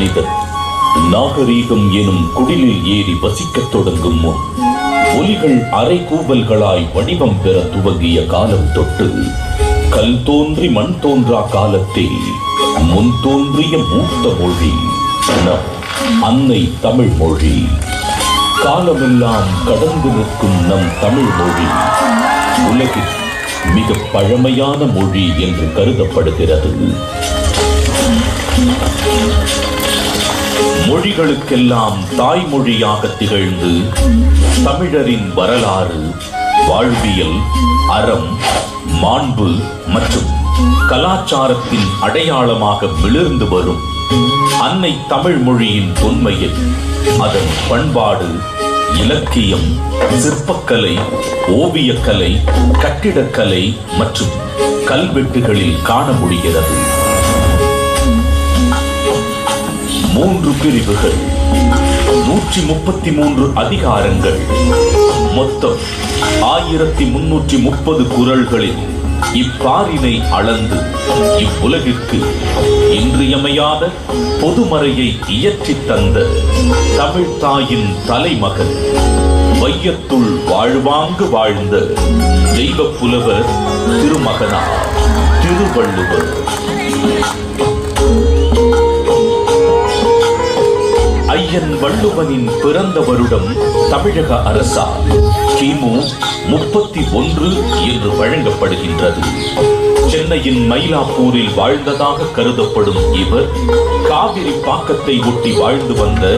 மனிதன் நாகரீகம் எனும் குடிலில் ஏறி வசிக்கத் தொடங்கும் முன் ஒலிகள் அரை கூவல்களாய் வடிவம் பெற துவங்கிய காலம் தொட்டு கல் தோன்றி மண் தோன்றா காலத்தில் முன் தோன்றிய மூத்த மொழி நம் அன்னை தமிழ் மொழி. காலமெல்லாம் கடந்து நிற்கும் நம் தமிழ் மொழி உலகில் மிக பழமையான மொழி என்று கருதப்படுகிறது. மொழிகளுக்கெல்லாம் தாய்மொழியாக திகழ்ந்து தமிழரின் வரலாறு வாழ்வியல் அறம் மாண்பு மற்றும் கலாச்சாரத்தின் அடையாளமாக மிளிர்ந்து வரும் அன்னை தமிழ் மொழியின் தொன்மையில் அதன் பண்பாடு இலக்கியம் சிற்பக்கலை ஓவியக்கலை கட்டிடக்கலை மற்றும் கல்வெட்டுகளில் காண முடிகிறது. மூன்று பிரிவுகள். நூற்றி முப்பத்தி மூன்று அதிகாரங்கள். மொத்தம் ஆயிரத்தி முன்னூற்றி முப்பது குரல்களில் இப்பாரினை அளந்து இவ்வுலகிற்கு இன்றியமையாத பொதுமறையை இயற்றித் தந்த தமிழ் தாயின் தலைமகன் வையத்துள் வாழ்வாங்கு வாழ்ந்த தெய்வ புலவர் திருமகனார் திருவள்ளுவர். ஐயன் வள்ளுவனின் பிறந்த வருடம் தமிழக அரசால் கிமு முப்பத்தி ஒன்று என்று வழங்கப்படுகின்றது. சென்னையின் மயிலாப்பூரில் வாழ்ந்ததாக கருதப்படும் இவர் காவிரி பாக்கத்தை ஒட்டி வாழ்ந்து வந்த